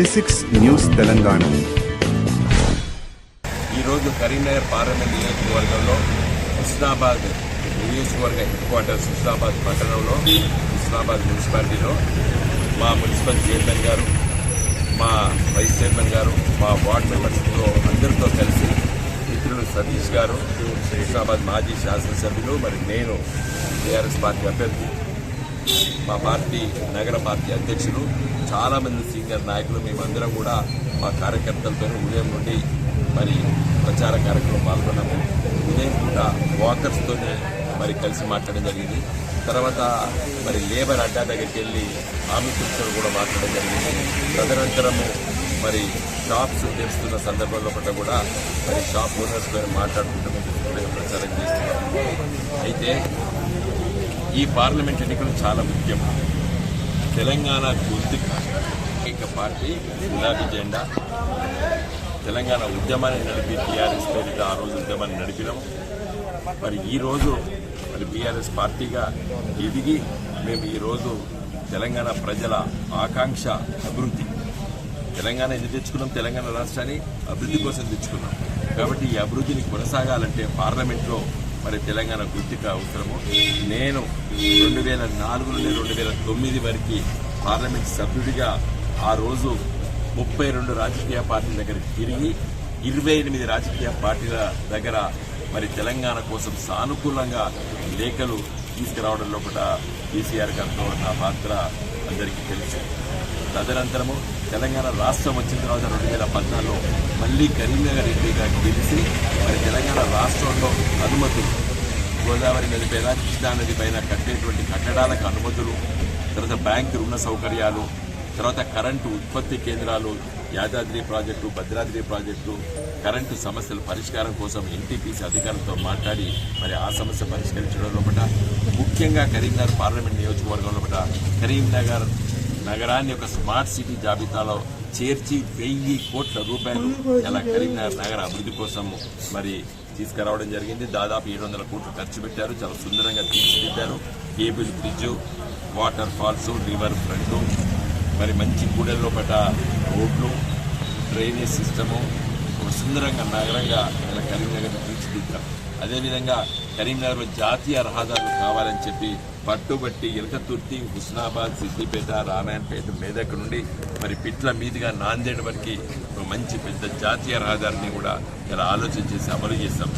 జెసిక్స్ news Telangana ఈరోజు Karimnagar parliament నియోజకవర్గంలో హుస్నాబాద్ నియోజకవర్గ హెడ్ క్వార్టర్స్ హుస్నాబాద్ పట్టణంలో హుస్నాబాద్ మున్సిపాలిటీలో మా మున్సిపల్ చైర్మన్ గారు మా వైస్ చైర్మన్ గారు మా వార్డ్ మెంబర్స్తో అందరితో కలిసి మిత్రులు సతీష్ గారు హుస్నాబాద్ మాజీ శాసనసభ్యులు మరి నేను టీఆర్ఎస్ పార్టీ అభ్యర్థి మా పార్టీ నగర పార్టీ అధ్యక్షులు చాలా మంది సీనియర్ నాయకులు మేమందరం కూడా మా కార్యకర్తలతో ఉదయం నుండి మరి ప్రచార కార్యక్రమం పాల్గొన్నాము. ఉదయం పూట వాకర్స్తోనే మరి కలిసి మాట్లాడడం జరిగింది. తర్వాత మరి లేబర్ అడ్డా దగ్గరికి వెళ్ళి ఆమితులతో కూడా మాట్లాడడం జరిగింది. తదనంతరము మరి షాప్స్ తెరుస్తున్న సందర్భంలో పట్ల కూడా మరి షాప్ ఓనర్స్ పైన మాట్లాడుకుంటూ మేము ప్రచారం చేస్తున్నాము. అయితే ఈ పార్లమెంట్ ఎన్నికలు చాలా ముఖ్యం. తెలంగాణ గొంతుక ఏక పార్టీ గులాబీ జెండా. తెలంగాణ ఉద్యమాన్ని నడిపి టీఆర్ఎస్ పేరిట ఆ రోజు ఉద్యమాన్ని నడిపినాము మరి ఈరోజు మరి బీఆర్ఎస్ పార్టీగా ఎదిగి మేము ఈరోజు తెలంగాణ ప్రజల ఆకాంక్ష అభివృద్ధి. తెలంగాణ ఎందుకు తెచ్చుకున్నాం తెలంగాణ రాష్ట్రాన్ని అభివృద్ధి కోసం తెచ్చుకున్నాం. కాబట్టి ఈ అభివృద్ధిని కొనసాగాలంటే పార్లమెంట్లో మరి తెలంగాణ గుర్తిక అవసరము. నేను రెండు వేల నాలుగు నుండి రెండు వేల తొమ్మిది వరకు పార్లమెంట్ సభ్యుడిగా ఆ రోజు ముప్పై రెండు రాజకీయ పార్టీల దగ్గరికి తిరిగి ఇరవై ఎనిమిది రాజకీయ పార్టీల దగ్గర మరి తెలంగాణ కోసం సానుకూలంగా లేఖలు తీసుకురావడంలో కూడా కేసీఆర్ గారితో నా పాత్ర అందరికీ తెలుసు. తదనంతరము తెలంగాణ రాష్ట్రం వచ్చిన తర్వాత రెండు వేల పద్నాలుగులో మళ్ళీ కరీంనగర్ ఎంపీగా గెలిచి మరి తెలంగాణ రాష్ట్రంలో అనుమతులు గోదావరి నది పైన కృష్ణా నది పైన కట్టేటువంటి కట్టడాలకు అనుమతులు తర్వాత బ్యాంకు రుణ సౌకర్యాలు తర్వాత కరెంటు ఉత్పత్తి కేంద్రాలు Yadadri project Bhadradri project current సమస్యల పరిష్కారం కోసం ఎన్టీపీసీ అధికారులతో మాట్లాడి మరి ఆ సమస్య పరిష్కరించడం లోపల ముఖ్యంగా కరీంనగర్ పార్లమెంట్ నియోజకవర్గం లోపల కరీంనగర్ నగరాన్ని ఒక స్మార్ట్ సిటీ జాబితాలో చేర్చి వెయ్యి కోట్ల రూపాయలు ఇలా కరీంనగర్ నగర అభివృద్ధి కోసం మరి తీసుకురావడం జరిగింది. దాదాపు ఏడు వందల కోట్లు ఖర్చు పెట్టారు. చాలా సుందరంగా తీర్చిదిద్దారు. Cable bridge water falls river front. మరి మంచి కూడల్లో పడ్డ రోడ్లు డ్రైనేజ్ సిస్టము. ఒక సుందరంగా నగరంగా ఇలా కరీంనగర్ తీర్చిదిద్దాం అదేవిధంగా కరీంనగర్లో జాతీయ రహదారులు కావాలని చెప్పి పట్టుబట్టి ఎలకతుర్తి హుస్నాబాద్ సిద్దిపేట రామాయణపేట మెదక్ నుండి మరి పిట్ల మీదుగా నాందేడ్ వరకు ఒక మంచి పెద్ద జాతీయ రహదారిని కూడా ఇలా ఆలోచన చేసి అమలు చేస్తాం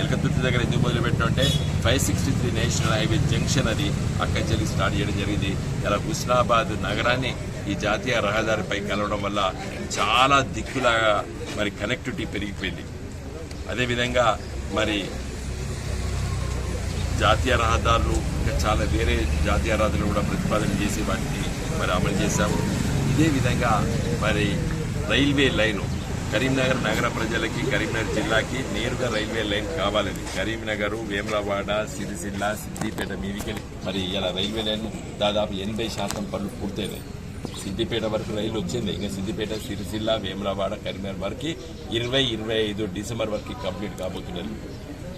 ఎలకతుర్తి దగ్గర ఎందుకు మొదలుపెట్టామంటే five sixty three national highway junction అది అక్కడి నుంచి స్టార్ట్ చేయడం జరిగింది. ఇలా హుస్నాబాద్ నగరాన్ని ఈ జాతీయ రహదారిపై కలవడం వల్ల చాలా దిక్కులాగా మరి కనెక్టివిటీ పెరిగిపోయింది. అదేవిధంగా మరి జాతీయ రహదారులు చాలా వేరే జాతీయ రహదారులు కూడా ప్రతిపాదన చేసి వాటిని మరి అమలు చేశాము. ఇదే విధంగా మరి రైల్వే లైను కరీంనగర్ నగర ప్రజలకి కరీంనగర్ జిల్లాకి నేరుగా రైల్వే లైన్ కావాలని కరీంనగర్ వేములవాడ సిరిసిల్ల సిద్దిపేట మీదికెళ్ళి మరి ఇలా రైల్వే లైన్ దాదాపు ఎనభై శాతం పనులు పూర్తయినాయి. సిద్దిపేట వరకు రైలు వచ్చింది. ఇంకా సిద్దిపేట సిరిసిల్ల వేములవాడ కరీంనగర్ వరకు ఇరవై ఇరవై ఐదు డిసెంబర్ వరకు కంప్లీట్ కాబోతున్నది.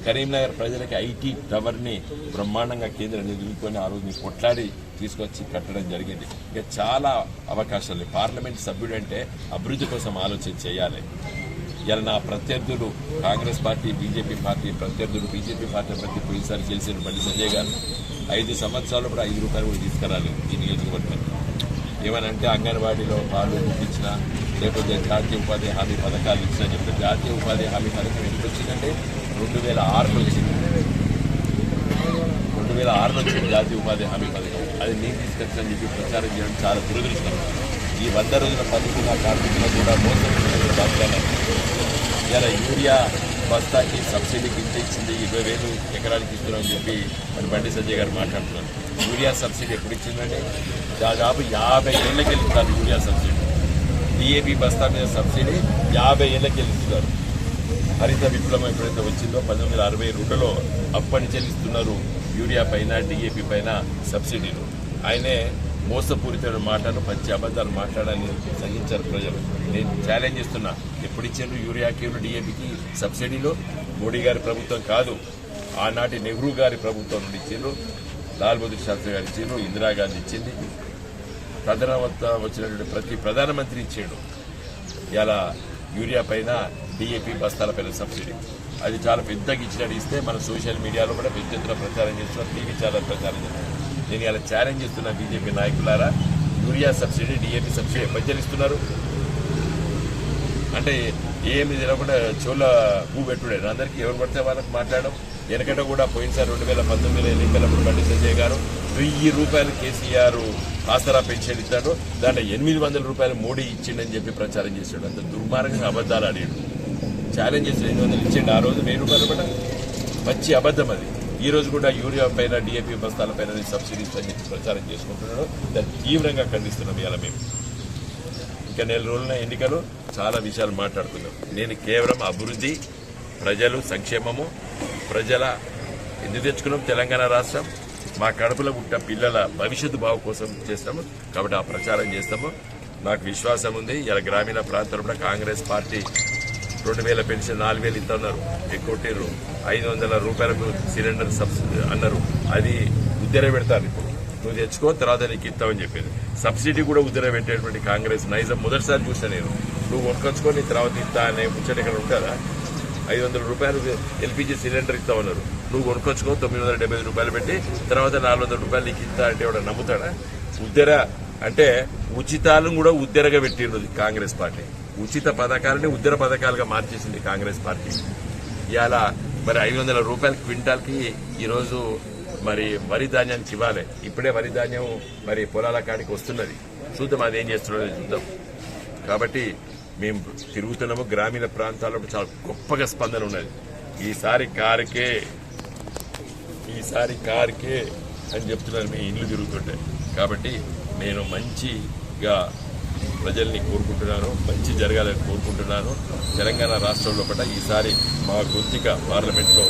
కరీంనగర్ ప్రజలకి ఐటీ టవర్ని బ్రహ్మాండంగా కేంద్రం నిధులుకొని ఆ రోజు కొట్లాడి తీసుకొచ్చి కట్టడం జరిగింది. ఇంకా చాలా అవకాశాలు పార్లమెంట్ సభ్యుడు అంటే అభివృద్ధి కోసం ఆలోచన చేయాలి. ఇలా నా ప్రత్యర్థులు కాంగ్రెస్ పార్టీ బీజేపీ పార్టీ ప్రత్యర్థులు బీజేపీ పార్టీ ప్రతి పోయినసారి గెలిచిన బండి సంజయ్ గారు ఐదు సంవత్సరాలు కూడా ఐదు రూపాయలు కూడా తీసుకురాలి ఈ నియోజకవర్గం. ఏమనంటే అంగన్వాడీలో పాలు ఇప్పించిన లేకపోతే జాతీయ ఉపాధి హామీ పథకాలు ఇచ్చినా చెప్తే జాతీయ ఉపాధి హామీ పథకం ఎందుకు వచ్చిందంటే రెండు వేల ఆరులో వచ్చింది. రెండు వేల ఆరులో వచ్చింది జాతీయ ఉపాధి హామీ పథకం. అది నేను తీసుకొచ్చానని చెప్పి ప్రచారం చేయడం చాలా దురదృష్టం. ఈ వంద రోజుల పద్ధతిగా కార్మికులు కూడా మోసం ఇలా యూరియా బస్తాకి సబ్సిడీ ఇంత ఇచ్చింది ఇరవై వేలు ఎకరానికి ఇస్తున్నామని చెప్పి మరి బండి సంజయ్ గారు మాట్లాడుతున్నారు. యూరియా సబ్సిడీ ఎప్పుడు ఇచ్చిందంటే దాదాపు యాభై ఏళ్ళకి వెళ్తున్నారు యూరియా సబ్సిడీ. డిఏపి బస్తా మీద సబ్సిడీ యాభై ఏళ్ళకి వెళ్తున్నారు. హరిత విప్లవం ఎప్పుడైతే వచ్చిందో పంతొమ్మిది వందల అరవై రెండులో అప్పటి చెల్లిస్తున్నారు యూరియా పైన డిఏపి పైన సబ్సిడీలు. ఆయనే మోసపూరితమైన మాటలు పచ్చి అబద్ధాలు మాట్లాడాలని సహించారు ప్రజలు. నేను ఛాలెంజ్ ఇస్తున్నా ఎప్పుడు ఇచ్చారు యూరియాకి డిఏపికి సబ్సిడీలు? మోడీ గారి ప్రభుత్వం కాదు ఆనాటి నెహ్రూ గారి ప్రభుత్వం నుండి ఇచ్చిండ్రు లాల్ బహదూర్ శాస్త్రి గారు ఇచ్చిండ్రు ఇందిరాగాంధీ ఇచ్చింది. తర్వాత వచ్చినటువంటి ప్రతి ప్రధానమంత్రి ఇచ్చాడు. ఇలా యూరియా పైన డిఏపి బస్తాల పైన సబ్సిడీ. అది చాలా పెద్దగా ఇచ్చినట్టు ఇస్తే మన సోషల్ మీడియాలో కూడా పెద్ద ఎత్తున ప్రచారం చేస్తున్నారు. టీవీ ఛానల్ ప్రచారం చేస్తున్నారు. నేను ఇలా ఛాలెంజ్ చేస్తున్న బీజేపీ నాయకులారా యూరియా సబ్సిడీ డిఏపి సబ్సిడీ ఎప్పటి అంటే ఏమి తినకుండా చెవుల పువ్వు పెట్టుడే. అందరికీ ఎవరు పడితే వాళ్ళకి మాట్లాడడం. వెనకట కూడా పోయినసారి రెండు వేల పంతొమ్మిది ఎన్నికలప్పుడు బండి సంజయ్ గారు వెయ్యి రూపాయలు కేసీఆర్ ఆసరా పెన్షన్ ఇస్తాడు దాంట్లో ఎనిమిది వందల రూపాయలు మోడీ ఇచ్చిండని చెప్పి ప్రచారం చేశాడు. అంత దుర్మార్గంగా అబద్ధాలు ఆడాడు. ఛాలెంజ్ చేసి ఎనిమిది వందలు ఇచ్చిండు. ఆ రోజు వెయ్యి రూపాయలు కూడా మంచి అబద్ధం అది. ఈ రోజు కూడా యూరియా పైన డిఏపీ బస్తాల పైన సబ్సిడీస్ అని చెప్పి ప్రచారం చేసుకుంటున్నాడు దాన్ని తీవ్రంగా ఖండిస్తున్నాం ఇవాళ మేము. ఇంకా నెల రోజుల ఎన్నికలు చాలా విషయాలు మాట్లాడుతున్నాం నేను కేవలం అభివృద్ధి ప్రజలు సంక్షేమము ప్రజల ఎందుకు తెచ్చుకున్నాం? తెలంగాణ రాష్ట్రం మా కడుపులో పుట్టిన పిల్లల భవిష్యత్తు బావు కోసం చేస్తాము. కాబట్టి ఆ ప్రచారం చేస్తాము. నాకు విశ్వాసం ఉంది. ఇలా గ్రామీణ ప్రాంతంలో కూడా కాంగ్రెస్ పార్టీ రెండు వేల పెన్షన్ నాలుగు వేలు ఇస్తున్నారు ఎక్కువ ఐదు వందల రూపాయలకు సిలిండర్ సబ్సిడీ అన్నారు. అది ఉద్దర పెడతారు ఇప్పుడు. నువ్వు తెచ్చుకో తర్వాత నీకు ఇస్తామని చెప్పేది. సబ్సిడీ కూడా ఉద్దర పెట్టేటువంటి కాంగ్రెస్ నైజం మొదటిసారి చూసాను నేను. నువ్వు కొనుకొచ్చుకొని తర్వాత ఇస్తా అనే ముచ్చట ఇక్కడ ఉంటుందా? ఐదు వందల రూపాయలు ఎల్పిజి సిలిండర్ ఇస్తామన్నారు. నువ్వు కొనుక్కొచ్చుకో తొమ్మిది వందల డెబ్బై రూపాయలు పెట్టి తర్వాత నాలుగు వందల రూపాయలు నీకు ఇస్తా అంటే ఎవడ నమ్ముతాడా? ఉద్దర అంటే ఉచితాలను కూడా ఉద్దరగా పెట్టిండ్రు కాంగ్రెస్ పార్టీ. ఉచిత పథకాలని ఉద్దర పథకాలుగా మార్చేసింది కాంగ్రెస్ పార్టీ. ఇవాళ మరి ఐదు వందల రూపాయల క్వింటాల్కి ఈరోజు మరి వరి ధాన్యానికి ఇవ్వాలి. ఇప్పుడే వరి ధాన్యం మరి పొలాల కాడికి వస్తున్నది. చూద్దాం అది ఏం చేస్తున్నది చూద్దాం. కాబట్టి మేము తిరుగుతున్నాము. గ్రామీణ ప్రాంతాల్లో చాలా గొప్పగా స్పందన ఉన్నది. ఈసారి కారుకే ఈసారి కారుకే అని చెప్తున్నారు మీ ఇల్లు తిరుగుతుంటే. కాబట్టి నేను మంచిగా ప్రజల్ని కోరుకుంటున్నాను మంచి జరగాలని కోరుకుంటున్నాను. తెలంగాణ రాష్ట్రంలో కూడా ఈసారి మా గొంతిక పార్లమెంట్లో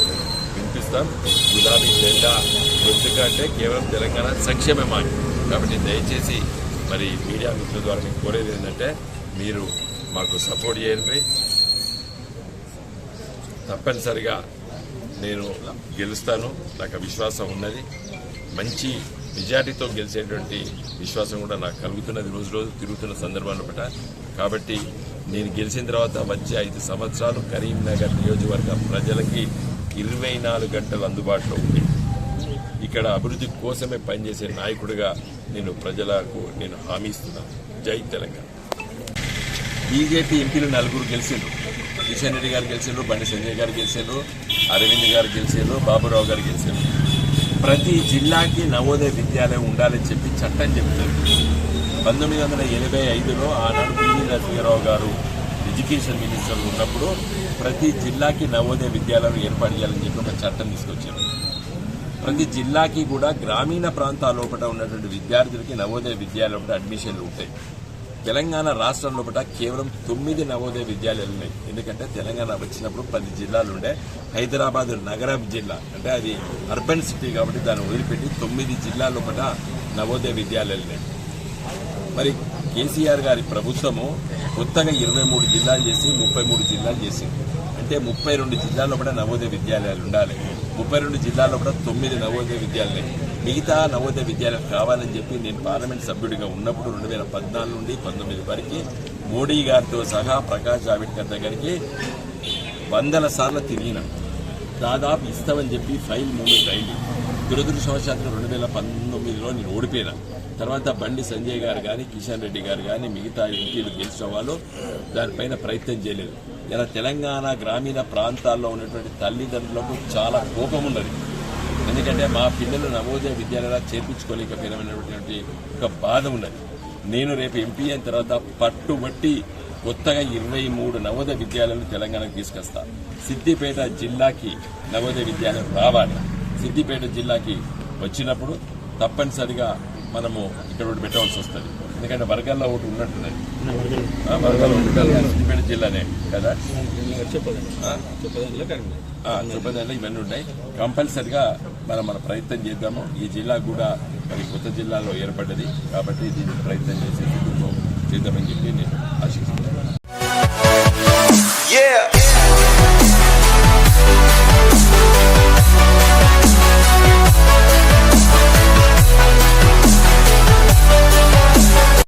వినిపిస్తాం. గులాబీ జెండా గొంతిక అంటే కేవలం తెలంగాణ సంక్షేమే మాకు కాబట్టి దయచేసి మరి మీడియా మిత్రుల ద్వారా నేను కోరేది ఏంటంటే మీరు మాకు సపోర్ట్ చేయండి. తప్పనిసరిగా నేను గెలుస్తాను. నాకు విశ్వాసం ఉన్నది. మంచి మెజార్టీతో గెలిచేటువంటి విశ్వాసం కూడా నాకు కలుగుతున్నది. రోజు రోజు తిరుగుతున్న సందర్భాన్ని బట్ట. కాబట్టి నేను గెలిచిన తర్వాత వచ్చే ఐదు సంవత్సరాలు కరీంనగర్ నియోజకవర్గ ప్రజలకి ఇరవై నాలుగు గంటలు అందుబాటులో ఉంది. ఇక్కడ అభివృద్ధి కోసమే పనిచేసే నాయకుడిగా నేను ప్రజలకు నేను హామీ ఇస్తున్నాను. జై తెలంగాణ. బీజేపీ ఎంపీలు నలుగురు గెలిచిండ్రు. కిషన్ రెడ్డి గారు గెలిచిండ్రు బండి సంజయ్ గారు గెలిచిండ్రు అరవింద్ గారు గెలిచిండ్రు బాబురావు గారు గెలిచిండ్రు. ప్రతి జిల్లాకి నవోదయ విద్యాలయం ఉండాలని చెప్పి చట్టం చెప్తారు పంతొమ్మిది వందల ఎనభై ఐదులో ఆనాడు పివి నరసింహరావు గారు ఎడ్యుకేషన్ మినిస్టర్ ఉన్నప్పుడు ప్రతి జిల్లాకి నవోదయ విద్యాలయం ఏర్పాటు చేయాలని చెప్పి ఒక చట్టం తీసుకొచ్చారు. ప్రతి జిల్లాకి కూడా గ్రామీణ ప్రాంతాల లోపల ఉన్నటువంటి విద్యార్థులకి నవోదయ విద్యాలయం అడ్మిషన్లు ఉంటాయి. తెలంగాణ రాష్ట్రం లోపల కేవలం తొమ్మిది నవోదయ విద్యాలయాలు ఉన్నాయి. ఎందుకంటే తెలంగాణ వచ్చినప్పుడు పది జిల్లాలు ఉండే. హైదరాబాద్ నగరం జిల్లా అంటే అది అర్బన్ సిటీ కాబట్టి దాన్ని వదిలిపెట్టి తొమ్మిది జిల్లాల లోపల నవోదయ విద్యాలయాలు ఉన్నాయి. మరి కేసీఆర్ గారి ప్రభుత్వము కొత్తగా ఇరవై మూడు జిల్లాలు చేసి ముప్పై మూడు జిల్లాలు చేసింది అంటే ముప్పై రెండు జిల్లాల్లో కూడా నవోదయ విద్యాలయాలు ఉండాలి. ముప్పై రెండు జిల్లాల్లో కూడా తొమ్మిది నవోదయ విద్యాలయాలు మిగతా నవోదయ విద్యాలయం కావాలని చెప్పి నేను పార్లమెంట్ సభ్యుడిగా ఉన్నప్పుడు రెండు వేల పద్నాలుగు నుండి పంతొమ్మిది వరకు మోడీ గారితో సహా ప్రకాష్ జావడేకర్ దగ్గరికి వందల సార్లు తిరిగిన. దాదాపు ఇస్తామని చెప్పి ఫైల్ మూమెంట్ అయింది. దురదృష్టవశాత్తు రెండు వేల పంతొమ్మిదిలో నేను ఓడిపోయినా. తర్వాత బండి సంజయ్ గారు కానీ కిషన్ రెడ్డి గారు కానీ మిగతా ఎంపీలు గెలిచిన వాళ్ళు దానిపైన ప్రయత్నం చేయలేదు. ఇలా తెలంగాణ గ్రామీణ ప్రాంతాల్లో ఉన్నటువంటి తల్లిదండ్రులకు చాలా కోపం ఉన్నది. ఎందుకంటే మా పిల్లలు నవోదయ విద్యాలయాలు చేర్పించుకోలేకపోయినటువంటి ఒక బాధ ఉన్నది. నేను రేపు ఎంపీ అయిన తర్వాత పట్టుబట్టి కొత్తగా ఇరవై మూడు నవోదయ విద్యాలయాలు తెలంగాణకు తీసుకొస్తా. సిద్దిపేట జిల్లాకి నవోదయ విద్యాలయం రావాలి. సిద్దిపేట జిల్లాకి వచ్చినప్పుడు తప్పనిసరిగా మనము ఇక్కడ ఒకటి పెట్టవలసి వస్తుంది. ఎందుకంటే వర్గాల్లో ఒకటి ఉన్నట్టున్నది. వర్గాల్లో ఒకటి. సిద్దిపేట జిల్లానే కదా? చూపదాలు ఇవన్నీ ఉన్నాయి కంపల్సరిగా మనం మన ప్రయత్నం చేద్దాము. ఈ జిల్లా కూడా మరి కొత్త జిల్లాలో ఏర్పడ్డది. కాబట్టి దీన్ని ప్రయత్నం చేసి చేద్దామని చెప్పి నేను ఆశిస్తున్నాను.